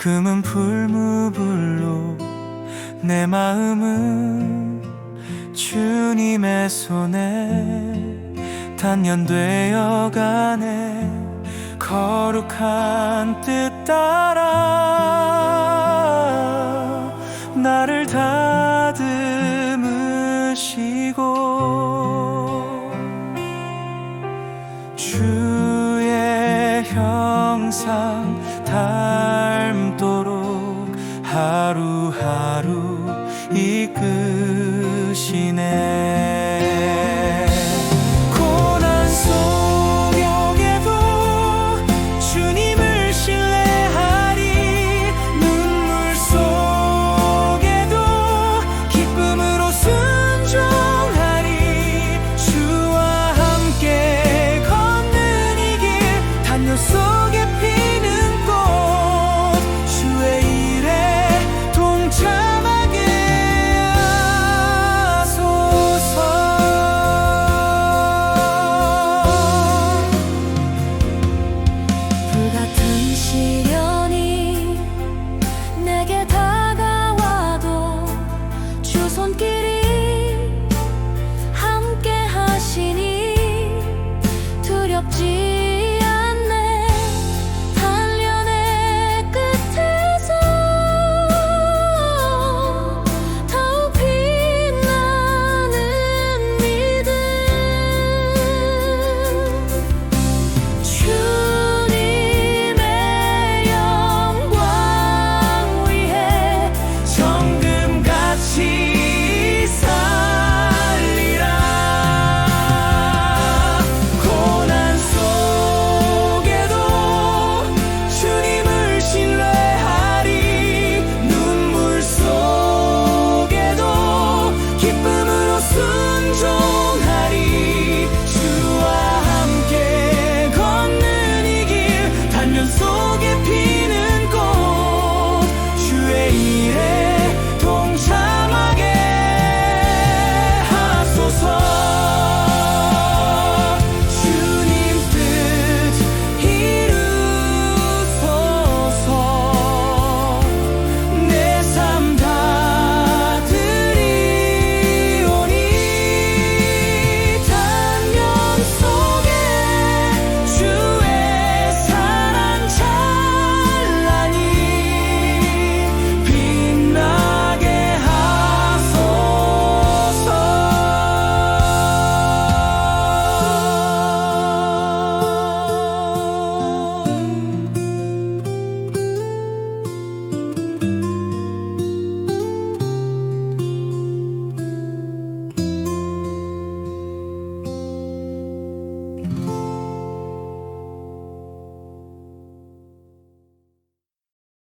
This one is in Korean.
금은 풀무불로 내 마음은 주님의 손에 단련되어 가네. 거룩한 뜻 따라 나를 다듬으시고 주의 형상 닮도록 하루하루 이끄시네